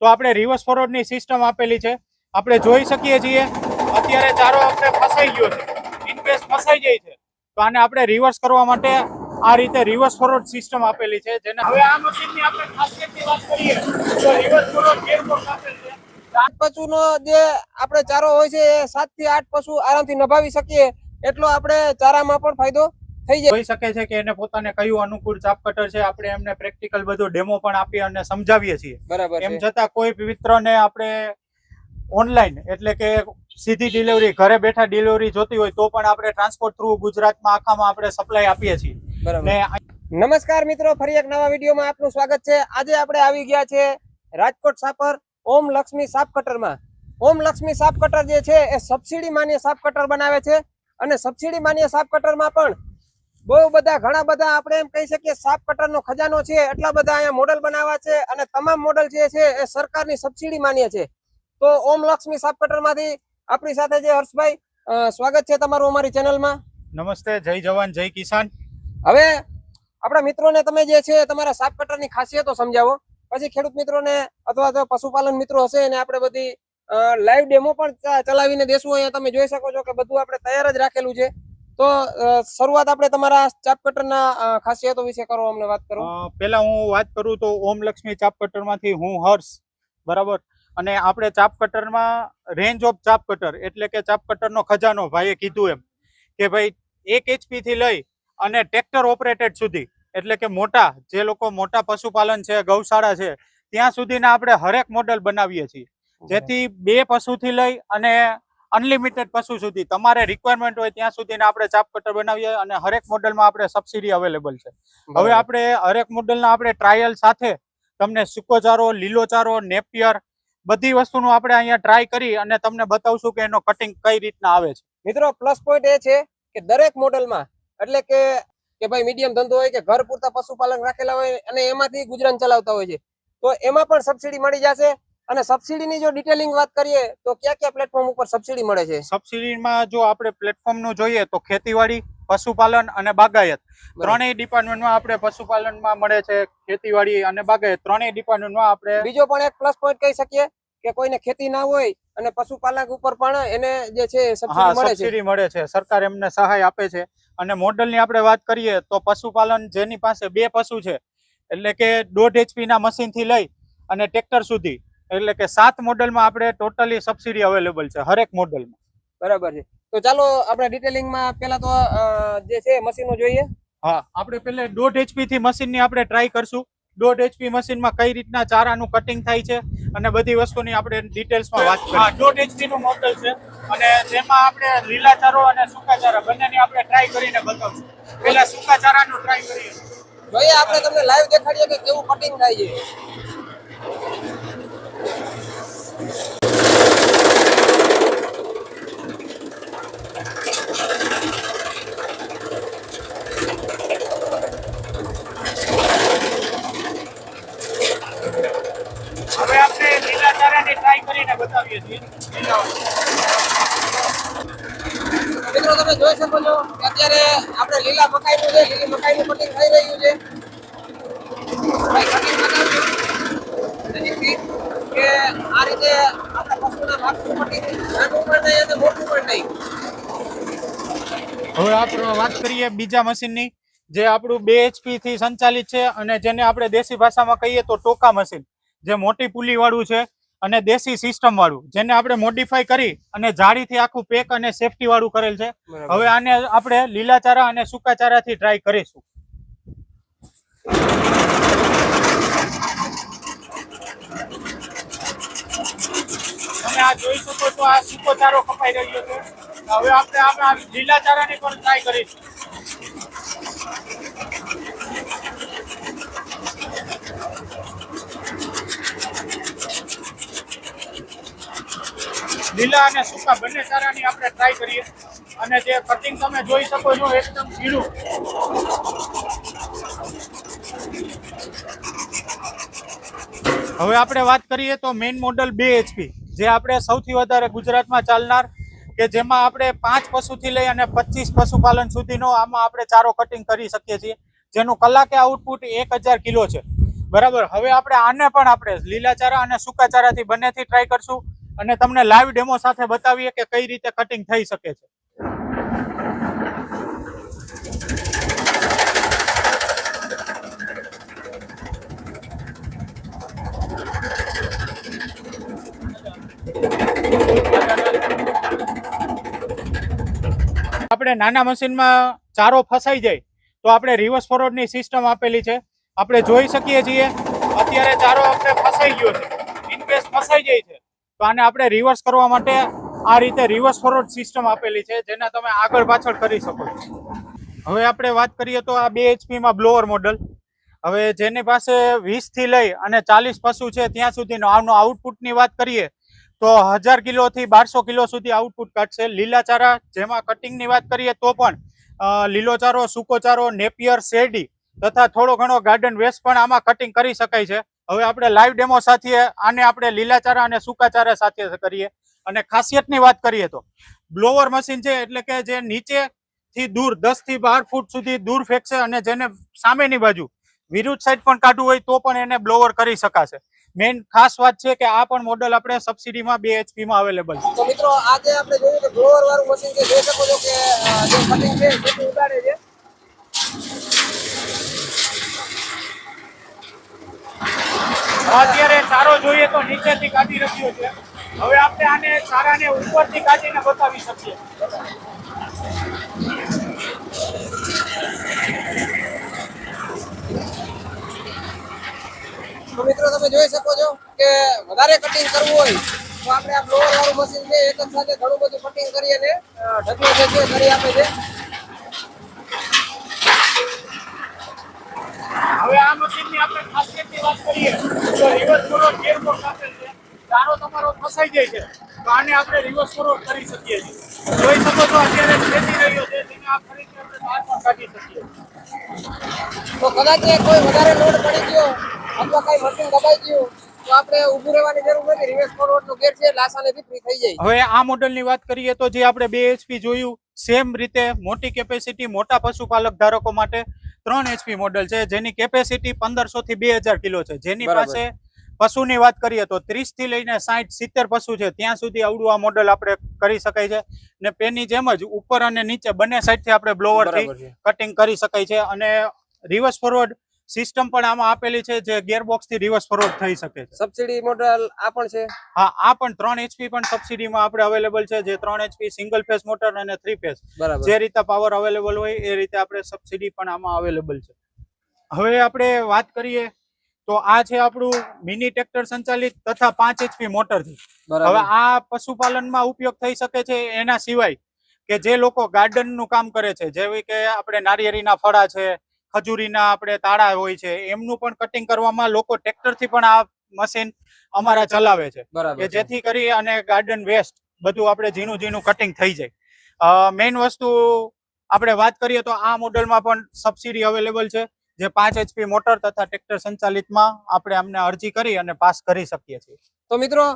તો આપણે reverse ફોરવર્ડની system આપેલી છે. આપણે જોઈ શકીએ છીએ, અત્યારે ચારો આપણે ફસાઈ ગયો છે. ઇનકેસ ફસાઈ જાય છે. તો આને આપણે રિવર્સ કરવા માટે આ રીતે રિવર્સ ફોરવર્ડ સિસ્ટમ આપેલી છે, જેને હવે આ મશીનની આપણે ખાસિયતની વાત કરીએ, તો રિવર્સ ફોરવર્ડ ગેરબોક્સ આપેલ છે. પશુનો જે આપણે ચારો હોય છે, એ સાતથી આઠ પશુ આરામથી નભાવી શકીએ. એટલો આપણે ચારામાં પણ ફાયદો થઈ જાય. જોઈ શકે છે કે એને પોતાને કયું અનુકૂળ ચાપ કટર છે આપણે એમને પ્રેક્ટિકલ બધો ડેમો પણ આપી અને સમજાવીએ છીએ. બરાબર એમ છતાં કોઈ મિત્રને આપણે ઓનલાઈન એટલે કે સીધી ડિલિવરી ઘરે બેઠા ડિલિવરી જોતી હોય તો પણ આપણે ટ્રાન્સપોર્ટ થ્રુ ગુજરાતમાં આખામાં આપણે સપ્લાય આપીએ છીએ. નમસ્કાર મિત્રો ફરી એક નવા વિડીયોમાં આપનું સ્વાગત છે. આજે આપણે આવી ગયા છે રાજકોટ સાપર ઓમ લક્ષ્મી સાપ કટરમાં ઓમ લક્ષ્મી સાપ કટર જે છે એ સબસિડી માન્ય સાપ કટર બનાવે છે. અને સબસિડી માન્ય સાપ કટરમાં પણ બહુ બધા ઘણા બધા આપણે એમ કહી શકીએ સાપ કટરનો ખજાનો છે એટલા બધા અહીંયા મોડલ બનાવવા છે અને તમામ મોડલ જે છે એ સરકારની સબસિડી માન્ય છે. તો ઓમ લક્ષ્મી સાપ કટરમાંથી આપણી સાથે જે હર્ષભાઈ. સ્વાગત છે તમારું અમારી ચેનલમાં. નમસ્તે જય જવાન જય કિસાન. હવે આપણા મિત્રોને તમે જે છે તમારા સાપ કટરની ખાસિયતો સમજાવો. પછી ખેડૂત મિત્રોને અથવા તો પશુપાલન મિત્રો હશે એને આપણે બધી લાઈવ ડેમો પણ ચલાવીને દેશું. અહીંયા તમે જોઈ શકો છો કે બધું આપણે તૈયાર જ રાખેલું છે. તો શરૂઆત આપણે તમારા ચાપ કટરના ખાસિયતો વિશે કરો અમને વાત કરો. પહેલા હું વાત કરું તો ઓમ લક્ષ્મી ચાપ કટરમાંથી હું હર્ષ બરાબર? અને આપણે ચાપ કટરમાં રેન્જ ઓફ ચાપ કટર એટલે કે ચાપ કટરનો ખજાનો ભાઈએ કીધું એમ કે ભાઈ એક એચપી થી લઈ અને ટ્રેક્ટર ઓપરેટેડ સુધી એટલે કે મોટા જે લોકો મોટા પશુપાલન છે ગૌશાળા છે ત્યાં સુધીના આપણે હરેક મોડલ બનાવીએ છીએ. જેથી બે પશુથી લઈ અને અનલિમિટેડ પશુ સુધી. તમારે રિક્વાયરમેન્ટ હોય ત્યાં સુધીના આપણે ચાપ કટર બનાવીએ અને હરેક મોડલમાં આપણે સબસિડી અવેલેબલ છે. હવે આપણે હરેક મોડલના આપણે ટ્રાયલ સાથે તમને સૂકો ચારો લીલો ચારો નેપિયર બધી વસ્તુનું આપણે અહીંયા ટ્રાય કરી અને તમને બતાવશું કે એનો કટિંગ કઈ રીતના આવે છે. મિત્રો પ્લસ પોઈન્ટ એ છે કે દરેક મોડલમાં એટલે કે કે ભાઈ મીડિયમ ધંધો હોય કે ઘર પૂરતા પશુપાલન રાખેલા હોય અને એમાંથી ગુજરાન ચલાવતા હોય છે તો એમાં પણ સબસિડી મળી જશે. અને સબસિડીની જો ડિટેલિંગ વાત કરીએ તો કયા કયા પ્લેટફોર્મ ઉપર સબસિડી મળે છે? સબસિડીમાં જો આપણે પ્લેટફોર્મનું જોઈએ તો ખેતીવાડી પશુપાલન અને બાગાયત. ત્રણેય ડિપાર્ટમેન્ટમાં આપણે પશુપાલનમાં મળે છે ખેતીવાડી અને બાગાયત. ત્રણેય ડિપાર્ટમેન્ટમાં આપણે બીજો પણ એક પ્લસ પોઈન્ટ કહી શકીએ કે કોઈને ખેતી ના હોય અને પશુપાલક ઉપર પણ એને જે છે સબસિડી મળે છે. મળે છે. સરકાર એમને સહાય આપે છે. અને મોડલની આપણે વાત કરીએ તો પશુપાલન જેની પાસે બે પશુ છે એટલે કે દોઢ એચપી ના મશીનથી લઈ અને ટ્રેક્ટર સુધી. એટલે કે સાત મોડલમાં આપણે ટોટલી સબસિડી અવેલેબલ છે હરેક મોડલમાં. બરાબર છે. તો ચાલો આપણે ડિટેલિંગમાં પેલા તો જે છે મશીનો જોઈએ. હા આપણે પેલે દોઢ એચપી થી મશીનની આપણે ટ્રાય કરશું. દોઢ એચપી મશીનમાં કઈ રીતના ચારાનું કટિંગ થાય છે અને બધી વસ્તુની આપણે ડિટેલ્સમાં વાત કરીએ દોઢ એચપી નું મોડલ છે અને જેમાં આપણે લીલા ચારો અને સૂકા ચારા બંનેની આપણે ટ્રાય કરીને બતાવશું. પેલા સૂકા ચારાનું ટ્રાય કરીએ. જોઈએ આપણે તમને લાઈવ દેખાડીએ કે કેવું કટિંગ થાય છે. હવે આપણે લીલા ચારાની ટ્રાય કરીને બતાવીએ છીએ. મિત્રો, તમે જોઈ શકો છો કે અત્યારે આપણે લીલા મકાઈનું છે લીલી મકાઈનું કટિંગ થઈ રહ્યું છે ભાઈ cutting બતાવજો. નજીકથી કે આ રીતે આપણા પશુના ભાગનું કટિંગ નાનું પણ નહીં અને મોટું પણ નહીં. હવે આપણે વાત કરીએ બીજા મશીનની જે આપણું બે એચપી થી સંચાલિત છે અને જેને આપણે દેશી ભાષામાં કહીએ તો ટોકા મશીન જે મોટી પુલી વાળું છે અને દેશી સિસ્ટમ વાળું જેને આપણે મોડિફાઈ કરી અને જાળીથી આખું પેક અને સેફટી વાળું કરેલ છે. હવે આને આપણે લીલા ચારા અને સૂકા ચારાથી ટ્રાય કરીશું તમે આ છો આ સૂકો ચારો કપાઈ રહ્યો છે. હવે આપણે આમાં લીલા ચારાની પણ ટ્રાય કરીશું. લીલા અને સૂકા બંને ચારાની આપણે ટ્રાય કરીએ. અને જે કટિંગ તમે જોઈ શકો છો, એકદમ ઝીણું. હવે આપણે વાત કરીએ તો મેઇન મોડલ બે HP. જે આપણે સૌથી વધારે ગુજરાતમાં ચાલનાર, કે જેમાં આપણે પાંચ પશુથી લઈ અને પચીસ પશુપાલન સુધીનો આમાં આપણે ચારો કટિંગ કરી શકીએ છીએ. જેનું કલાકે આઉટપુટ એક કિલો છે. બરાબર? હવે આપણે આને પણ આપણે લીલા ચારા અને સૂકા ચારાથી બંનેથી ટ્રાય કરશું અને તમને લાઈવ ડેમો સાથે બતાવીએ કે કઈ રીતે કટિંગ થઈ શકે છે. આપણે નાના મશીનમાં ચારો ફસાઈ જાય, તો આપણે રિવર્સ ફોરવર્ડની સિસ્ટમ આપેલી છે. આપણે જોઈ શકીએ છીએ, અત્યારે ચારો આપણે ફસાઈ ગયો છે. ઇનકેસ ફસાઈ જાય છે. તો આને આપણે રિવર્સ કરવા માટે આ રીતે રિવર્સ ફોરવર્ડ સિસ્ટમ આપેલી છે, જેને તમે આગળ પાછળ કરી શકો હવે આપણે વાત કરીએ તો આ બે એચપીમાં બ્લોઅર મોડલ હવે જેની પાસે વીસથી લઈ અને ચાલીસ પશુ છે, ત્યાં સુધીનો આનો આઉટપુટની વાત કરીએ તો હજાર કિલોથી બારસો કિલો સુધી આઉટપુટ કાઢશે. લીલા ચારા જેમાં કટિંગની વાત કરીએ તો પણ લીલોચારો લીલો ચારો સૂકો ચારો નેપિયર, શેરડી તથા થોડો ઘણો ગાર્ડન વેસ્ટ પણ આમાં કટિંગ કરી શકાય છે. હવે આપણે લાઈવ ડેમો સાથે આને આપણે લીલા ચારા અને સૂકા ચારા સાથે કરીએ. અને ખાસિયતની વાત કરીએ તો બ્લોવર મશીન છે એટલે કે જે નીચેથી દૂર દસથી બાર ફૂટ સુધી દૂર ફેંકશે અને જેને સામેની બાજુ વિરુદ્ધ સાઈડ પણ કાઢવું હોય તો પણ એને બ્લોવર કરી શકાશે. મેઇન ખાસ વાત છે કે આ પણ મોડલ આપણે સબસિડીમાં બે એચપીમાં માં અવેલેબલ છે. તો મિત્રો આજે આપણે જોયું કે બ્લોઅર વાળું મશીન છે. જોઈ શકો છો કે જે કટિંગ છે કેટલું ઉડાડે છે. અત્યારે સારો જોઈએ તો નીચેથી કાઢી રહ્યો છે. હવે આપણે આને સારાને ઉપરથી કાઢીને બતાવી શકીએ. તો મિત્રો તમે જોઈ શકો છો કે વધારે કટિંગ કરવું હોય તો આપણે આ બ્લોઅર વાળું મશીન છે એક જ સાથે ઘણું બધું કટિંગ કરી અને ઢગલો જે છે કરી આપે છે. હવે આ મશીનની આપણે ખાસિયતની વાત કરીએ તો રિવર્સ ફોરવર્ડ ગિયરબોક્સ સાથે છે. ચારો તમારો ફસાઈ જાય છે. તો આને આપણે રિવર્સ ફોરવર્ડ કરી શકીએ છીએ. જોઈ શકો છો અત્યારે ખેતી રહ્યો છે તેને આ ફરીથી આપણે બહાર પણ કાઢી શકીએ. તો કદાચ કોઈ વધારે લોડ પડી ગયો અથવા કઈ મશીન દબાઈ ગયું તો આપણે ઊભું રહેવાની જરૂર નથી. રિવર્સ ફોરવર્ડ નો ગેર છે લાસાનેથી ફ્રી થઈ જાય. હવે આ મોડલની વાત કરીએ તો જે આપણે બે એચપી જોયું સેમ રીતે મોટી કેપેસિટી મોટા પશુપાલક ધારકો માટે ત્રણ એચપી મોડલ છે. જેની કેપેસિટી પંદરસો થી બે હજાર કિલો છે. જેની. પાસે પશુની વાત કરીએ તો ત્રીસથી લઈને સાહીઠ સિત્તેર પશુ છે. ત્યાં સુધી આવડું આ મોડલ આપણે કરી શકાય છે. ને પેની જેમ જ ઉપર અને નીચે બંને સાઈડથી આપણે બ્લોવરથી કટિંગ કરી શકાય છે. અને રિવર્સ ફોરવર્ડ સિસ્ટમ પણ આમાં આપેલી છે જે ગેરબોક્સથી રિવર્સ ફોરવર્ડ થઈ શકે છે. સબસિડી મોડલ આ પણ છે? હા આ પણ ત્રણ એચપી પણ સબસિડીમાં આપણે અવેલેબલ છે જે ત્રણ એચપી સિંગલ ફેસ મોટર અને થ્રી ફેસ જે રીતે પાવર અવેલેબલ હોય એ રીતે આપણે સબસિડી પણ આમાં અવેલેબલ છે. હવે આપણે વાત કરીએ તો આ છે આપણું મિની ટ્રેક્ટર સંચાલિત તથા પાંચ એચપી મોટર છે. હવે આ પશુપાલનમાં ઉપયોગ થઈ શકે છે એના સિવાય કે જે લોકો ગાર્ડનનું કામ કરે છે જેવી કે આપણે નારિયેરીના ફળા છે ખજૂરીના આપણે તાળા હોય છે એમનું પણ કટિંગ કરવામાં લોકો ટ્રેક્ટરથી પણ આ મશીન અમારા ચલાવે છે. કે જેથી કરી અને ગાર્ડન વેસ્ટ બધું આપણે ઝીણું ઝીણું કટિંગ થઈ જાય. મેઇન વસ્તુ આપણે વાત કરીએ તો આ મોડલમાં પણ સબસિડી અવેલેબલ છે જે પાંચ એચપી મોટર તથા ટ્રેક્ટર સંચાલિતમાં આપણે અમને અરજી કરી અને પાસ કરી શકીએ છીએ. તો મિત્રો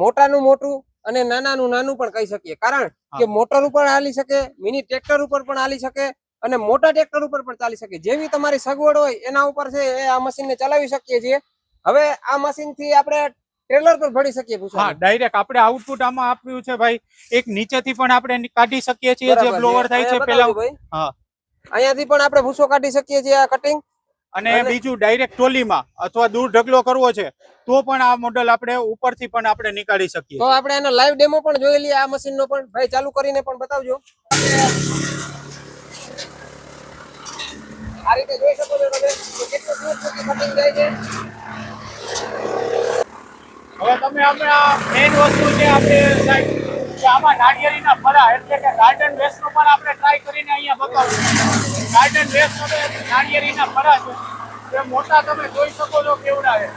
મોટાનું મોટું અને નાનાનું નાનું પણ કહી શકીએ. કારણ કે મોટર ઉપર હાલી શકે મિની ટ્રેક્ટર ઉપર પણ હાલી શકે અને મોટા ટ્રેક્ટર ઉપર પણ ચાલી શકે. જેવી તમારી સગવડ હોય એના ઉપર છે એ આ મશીનને ચલાવી શકીએ છીએ. હવે આ મશીનથી આપણે ટ્રેલર પર ભરી શકીએ હા ડાયરેક્ટ આપણે આઉટપુટ આમાં આપ્યું છે ભાઈ. એક નીચેથી પણ આપણે કાઢી શકીએ છીએ જે બ્લોવર થાય છે પેલા હા. અહીંયાથી પણ આપણે ભૂસો કાઢી શકીએ છીએ આ કટિંગ અને બીજું ડાયરેક્ટ ટોલીમાં અથવા દૂર ઢગલો કરવો છે તો પણ આ મોડલ આપણે ઉપરથી પણ આપણે નીકાળી શકીએ તો આપણે એનો લાઈવ ડેમો પણ જોઈ લઈએ આ મશીન નો પણ. ભાઈ ચાલુ કરીને પણ બતાવજો. આ રીતે જોઈ શકો છો તમે કે કેટલું દૂર સુધી કટિંગ જાય છે. હવે તમે આપણે આ મેઇન વસ્તુ છે આપણે સાહેબ આમાં નાળિયેરીના ફળા એટલે કે ગાર્ડન વેસ્ટનું પણ આપણે ટ્રાય કરીને અહીંયા બતાવ્યું ગાર્ડન વેસ્ટ હવે નાળિયેરીના ફળા છે. તે મોટા તમે જોઈ શકો છો કેવડા છે.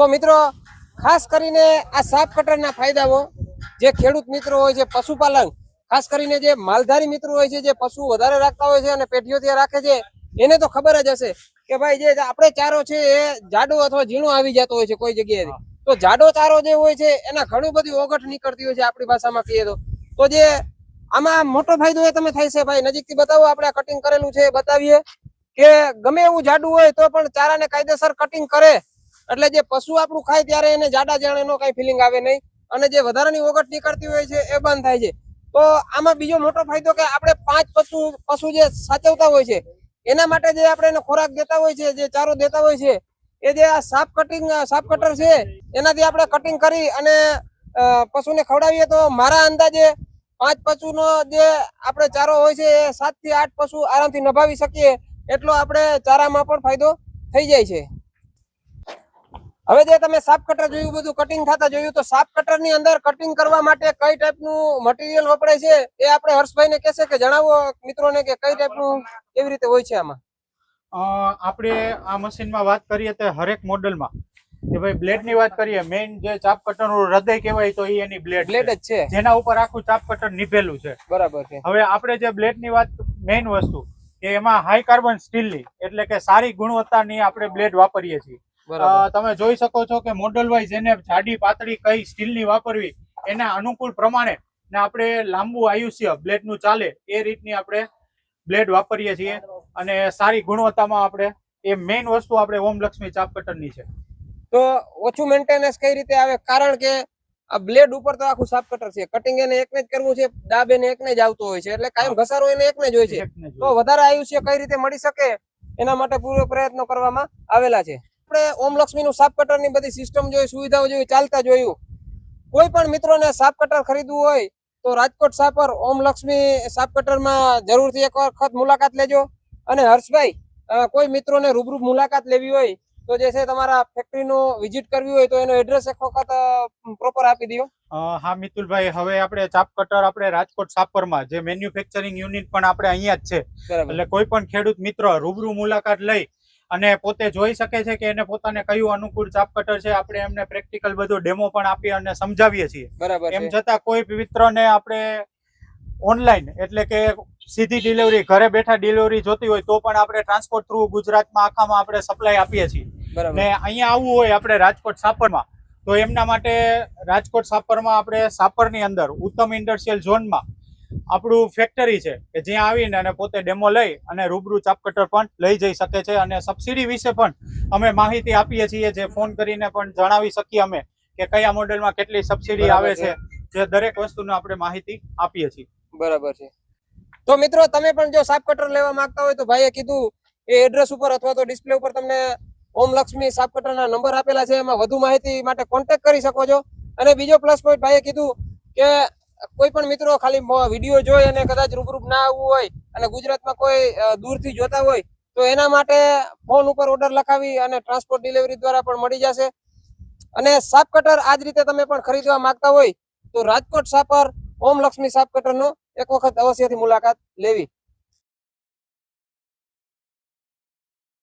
તો મિત્રો, ખાસ કરીને આ સાપ કટરના ફાયદાઓ, જે ખેડૂત મિત્રો હોય છે પશુપાલન, ખાસ કરીને જે માલધારી મિત્રો હોય છે, જે પશુ વધારે રાખતા હોય છે અને પેઢીઓ રાખે છે, એને તો ખબર જ હશે કે ભાઈ જે આપણે ચારો છે એ જાડો અથવા ઝીણો આવી જતો હોય છે કોઈ જગ્યાએ તો જાડો ચારો જે હોય છે, એના ઘણું બધી ઓગઠ નીકળતી હોય છે આપણી ભાષામાં કહીએ તો. તો જે આમાં મોટો ફાયદો એ તમે થાય છે ભાઈ. નજીકથી બતાવો, આપણે કટિંગ કરેલું છે બતાવીએ કે ગમે એવું જાડું હોય તો પણ ચારાને કાયદેસર કટિંગ કરે. એટલે જે પશુ આપણું ખાય ત્યારે એને જાડા જાણેનો કઈ ફિલિંગ આવે નહીં. અને જે વધારાની ઓગટ નીકળતી હોય છે, એ બંધ થાય છે. તો આમાં બીજો મોટો ફાયદો કે આપણે પાંચ પશુ પશુ જે સાચવતા હોય છે, એના માટે જે આપણે એને ખોરાક દેતા હોય છે, જે ચારો દેતા હોય છે, એ જે આ સાપ કટિંગ સાપ કટર છે, એનાથી આપણે કટિંગ કરી અને પશુને ખવડાવીએ તો મારા અંદાજે પાંચ પશુનો જે આપણે ચારો હોય છે, એ સાતથી આઠ પશુ આરામથી નભાવી શકીએ, એટલો આપણે ચારામાં પણ ફાયદો થઈ જાય છે. હવે જે તમે સાપ કટર જોયું બધું કટિંગ થતા જોયું તો સાપ કટરની અંદર કટિંગ કરવા માટે કઈ ટાઈપનું મટીરિયલ વપરાય છે? એ આપણે હર્ષભાઈ ને કહેશે કે જણાવો મિત્રોને કે કઈ ટાઈપનું કેવી રીતે હોય છે આમાં? અ, આપણે આ મશીનમાં વાત કરીએ તો હરેક મોડલમાં. કે ભાઈ બ્લેડની વાત કરીએ મેઇન જે ચાપ કટરનું હૃદય કહેવાય તો એ એની બ્લેડ બ્લેડ જ છે. જેના ઉપર આખું ચાપ કટર નીભેલું છે. બરાબર છે. હવે આપણે જે બ્લેડની વાત મેઇન વસ્તુ કે એમાં હાઈ કાર્બન સ્ટીલની એટલે કે સારી ગુણવત્તાની આપણે બ્લેડ વાપરીએ છીએ. તમે જોઈ શકો છો કે મોડલ વાઇઝ એને જાડી પાતળી કઈ સ્ટીલની વાપરવી એના અનુકૂળ પ્રમાણે ને આપણે લાંબુ આયુષ્ય બ્લેડનું ચાલે એ રીતની આપણે બ્લેડ વાપરીએ છીએ. અને સારી ગુણવત્તામાં આપણે એ મેઇન વસ્તુ આપણે ઓમ લક્ષ્મી ચાપ કટરની છે. તો ઓછું મેન્ટેનન્સ કઈ રીતે આવે? કારણ કે આ બ્લેડ ઉપર તો આખું સાફ કટર છે. કટિંગ એને એકને જ કરવું છે ડાબ એને એકને જ આવતો હોય છે. એટલે કાયમ ઘસારો એને એકને જ હોય છે. તો વધારે આયુષ્ય કઈ રીતે મળી શકે? એના માટે પૂરો પ્રયત્નો કરવામાં આવેલા છે. આપણે ઓમ લક્ષ્મીનું સાપ કટરની બધી સિસ્ટમ જોઈ સુવિધાઓ જોઈ ચાલતા જોયું. કોઈ પણ મિત્રોને સાપ કટર ખરીદવું હોય તો રાજકોટ સાપર ઓમ લક્ષ્મી સાપ કટરમાં જરૂરથી એક વખત મુલાકાત લેજો. અને હર્ષભાઈ કોઈ મિત્રોને રૂબરૂ મુલાકાત લેવી હોય તો જે છે તમારા ફેક્ટરીનું વિઝિટ કરવી હોય તો એનો એડ્રેસ એક વખત પ્રોપર આપી દો હા મિતુલભાઈ હવે આપણે ચાપ કટર આપણે રાજકોટ સાપરમાં જે મેન્યુફેક્ચરિંગ યુનિટ પણ આપણે અહીંયા જ છે. એટલે કોઈ પણ ખેડૂત મિત્ર રૂબરૂ મુલાકાત લઈ અને પોતે જોઈ શકે છે કે એને પોતાને કયું અનુકૂળ ચાપ કટર છે આપણે એમને પ્રેક્ટિકલ બધો ડેમો પણ આપી અને સમજાવીએ છીએ. બરાબર એમ છતાં કોઈ મિત્રને આપણે ઓનલાઈન એટલે કે સીધી ડિલિવરી ઘરે બેઠા ડિલિવરી જોતી હોય તો પણ આપણે ટ્રાન્સપોર્ટ થ્રુ ગુજરાતમાં આખામાં આપણે સપ્લાય આપીએ છીએ. ને અહીંયા આવવું હોય આપણે રાજકોટ સાપરમાં તો એમના માટે રાજકોટ સાપરમાં આપણે સાપરની અંદર ઉત્તમ ઇન્ડસ્ટ્રીયલ ઝોનમાં આપણું ફેક્ટરી છે કે જ્યાં આવીને અને પોતે ડેમો લઈ અને રૂબરૂ ચાપકટર પણ લઈ જઈ શકે છે અને સબસિડી વિશે પણ અમે માહિતી આપીએ છીએ જે ફોન કરીને પણ જણાવી શકીએ અમે કે કયા મોડેલમાં કેટલી સબસિડી આવે છે. જે દરેક વસ્તુનો આપણે માહિતી આપીએ છીએ. બરાબર છે. તો મિત્રો તમે પણ જો સાપ કટર લેવા માંગતા હોય તો ભાઈએ કીધું એ એડ્રેસ ઉપર અથવા તો ડિસ્પ્લે ઉપર તમને ઓમ લક્ષ્મી સાપ કટરના નંબર આપેલા છે. એમાં વધુ માહિતી માટે કોન્ટેક્ટ કરી શકો છો. અને બીજો પ્લસ પોઈન્ટ ભાઈએ કીધું કે કોઈ પણ મિત્રો ખાલી વીડિયો જોઈ અને કદાચ રૂબરૂપ ના આવવું હોય અને ગુજરાતમાં કોઈ દૂરથી જોતા હોય, તો એના માટે ફોન ઉપર ઓર્ડર લખાવી અને ટ્રાન્સપોર્ટ ડિલિવરી દ્વારા પણ મળી જશે. અને સાપ કટર આ જ રીતે તમે પણ ખરીદવા માંગતા હોય, તો રાજકોટ સાપર, ઓમ લક્ષ્મી સાપ કટરનો એક વખત અવશ્યથી મુલાકાત લેવી.